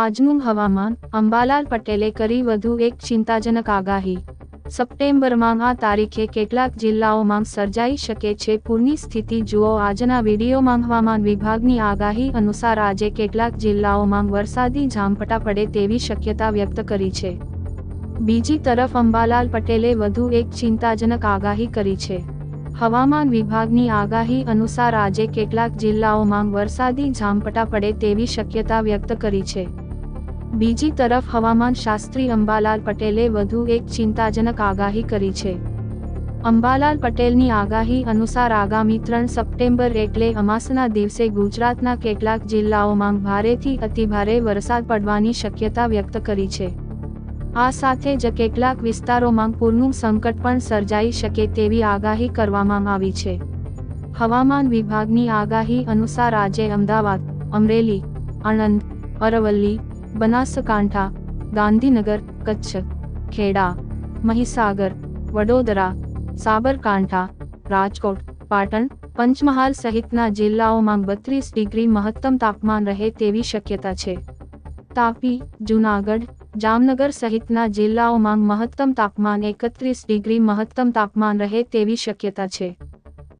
આજનું હવામાન અંબાલાલ પટેલે કરી વધુ એક ચિંતાજનક આગાહી. સપ્ટેમ્બરમાં આ તારીખે કેટલાક જિલ્લાઓમાં સર્જાઈ શકે છે પૂરની સ્થિતિ. જુઓ, આજના વિડીયોમાં હવામાન વિભાગની આગાહી અનુસાર આજે કેટલાક જિલ્લાઓમાં વરસાદી ઝાંપટા પડે તેવી શક્યતા વ્યક્ત કરી છે. બીજી તરફ અંબાલાલ પટેલે વધુ એક ચિંતાજનક આગાહી કરી છે. હવામાન વિભાગની આગાહી અનુસાર આજે કેટલાક જિલ્લાઓમાં વરસાદી ઝાંપટા પડે તેવી શક્યતા વ્યક્ત કરી છે. બીજી તરફ હવામાન શાસ્ત્રી અંબાલાલ પટેલે વધુ એક ચિંતાજનક આગાહી કરી છે. અંબાલાલ પટેલની આગાહી અનુસાર આગામી ત્રણ સપ્ટેમ્બર એટલે અમાસના દિવસે ગુજરાતના કેટલાક જિલ્લાઓમાં ભારેથી અતિભારે વરસાદ પડવાની શક્યતા વ્યક્ત કરી છે. આ સાથે જ કેટલાક વિસ્તારોમાં પૂરનું સંકટ પણ સર્જાઈ શકે તેવી આગાહી કરવામાં આવી છે. હવામાન વિભાગની આગાહી અનુસાર આજે અમદાવાદ, અમરેલી, આણંદ, અરવલ્લી બનાસકાંઠા, ગાંધીનગર, કચ્છ, ખેડા, મહીસાગર, વડોદરા, સાબરકાંઠા, રાજકોટ, પાટણ, પંચમહાલ સહિતના જિલ્લાઓમાં બત્રીસ ડિગ્રી મહત્તમ તાપમાન રહે તેવી શક્યતા છે. તાપી, જૂનાગઢ, જામનગર સહિતના જિલ્લાઓમાં મહત્તમ તાપમાન એકત્રીસ ડિગ્રી મહત્તમ તાપમાન રહે તેવી શક્યતા છે.